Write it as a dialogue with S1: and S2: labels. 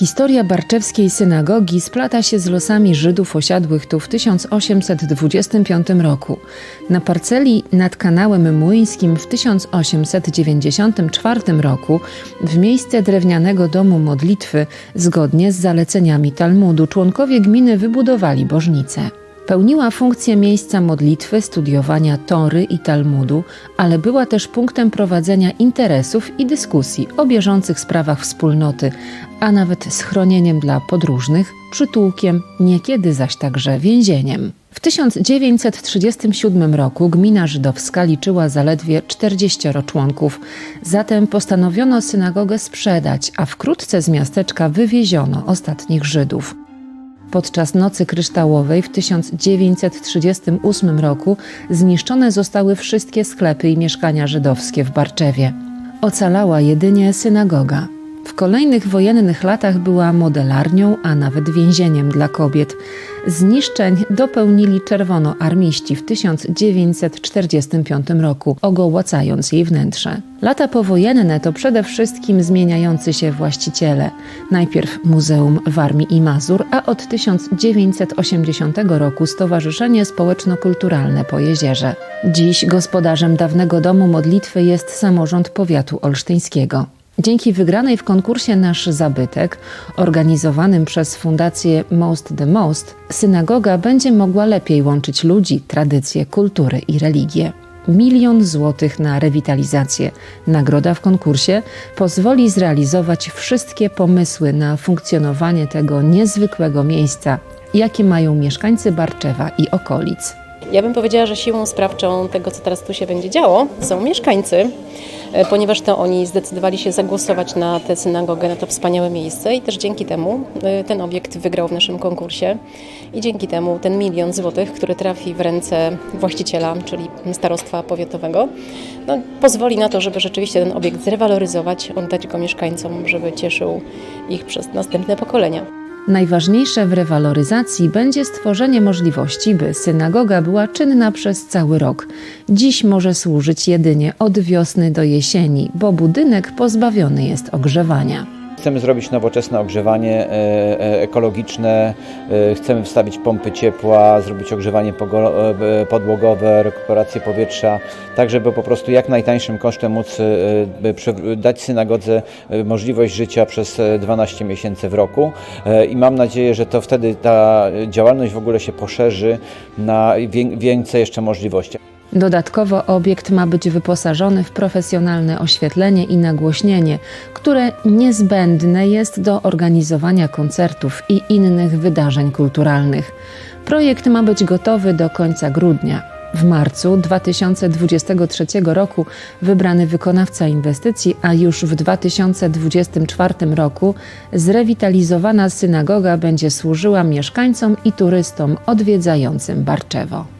S1: Historia Barczewskiej Synagogi splata się z losami Żydów osiadłych tu w 1825 roku. Na parceli nad kanałem Młyńskim w 1894 roku w miejsce drewnianego domu modlitwy, zgodnie z zaleceniami Talmudu, członkowie gminy wybudowali bożnicę. Pełniła funkcję miejsca modlitwy, studiowania Tory i Talmudu, ale była też punktem prowadzenia interesów i dyskusji o bieżących sprawach wspólnoty, a nawet schronieniem dla podróżnych, przytułkiem, niekiedy zaś także więzieniem. W 1937 roku gmina żydowska liczyła zaledwie 40 członków, zatem postanowiono synagogę sprzedać, a wkrótce z miasteczka wywieziono ostatnich Żydów. Podczas Nocy Kryształowej w 1938 roku zniszczone zostały wszystkie sklepy i mieszkania żydowskie w Barczewie. Ocalała jedynie synagoga. W kolejnych wojennych latach była modelarnią, a nawet więzieniem dla kobiet. Zniszczeń dopełnili czerwonoarmiści w 1945 roku, ogołacając jej wnętrze. Lata powojenne to przede wszystkim zmieniający się właściciele. Najpierw Muzeum Warmii i Mazur, a od 1980 roku Stowarzyszenie Społeczno-Kulturalne po Jezierze. Dziś gospodarzem dawnego domu modlitwy jest samorząd powiatu olsztyńskiego. Dzięki wygranej w konkursie Nasz Zabytek, organizowanym przez Fundację Most the Most, synagoga będzie mogła lepiej łączyć ludzi, tradycje, kultury i religię. Milion złotych na rewitalizację. Nagroda w konkursie pozwoli zrealizować wszystkie pomysły na funkcjonowanie tego niezwykłego miejsca, jakie mają mieszkańcy Barczewa i okolic.
S2: Ja bym powiedziała, że siłą sprawczą tego, co teraz tu się będzie działo, są mieszkańcy, ponieważ to oni zdecydowali się zagłosować na tę synagogę, na to wspaniałe miejsce i też dzięki temu e, ten obiekt wygrał w naszym konkursie i dzięki temu ten milion złotych, który trafi w ręce właściciela, czyli starostwa powiatowego, no, pozwoli na to, żeby rzeczywiście ten obiekt zrewaloryzować, oddać go mieszkańcom, żeby cieszył ich przez następne pokolenia.
S1: Najważniejsze w rewaloryzacji będzie stworzenie możliwości, by synagoga była czynna przez cały rok. Dziś może służyć jedynie od wiosny do jesieni, bo budynek pozbawiony jest ogrzewania.
S3: Chcemy zrobić nowoczesne ogrzewanie e, e, ekologiczne, e, chcemy wstawić pompy ciepła, zrobić ogrzewanie podłogowe, rekuperację powietrza, tak żeby po prostu jak najtańszym kosztem móc dać synagodze możliwość życia przez e, 12 miesięcy w roku i mam nadzieję, że to wtedy ta działalność w ogóle się poszerzy na wię- więcej jeszcze możliwości.
S1: Dodatkowo obiekt ma być wyposażony w profesjonalne oświetlenie i nagłośnienie, które niezbędne jest do organizowania koncertów i innych wydarzeń kulturalnych. Projekt ma być gotowy do końca grudnia. W marcu 2023 roku wybrany wykonawca inwestycji, a już w 2024 roku zrewitalizowana synagoga będzie służyła mieszkańcom i turystom odwiedzającym Barczewo.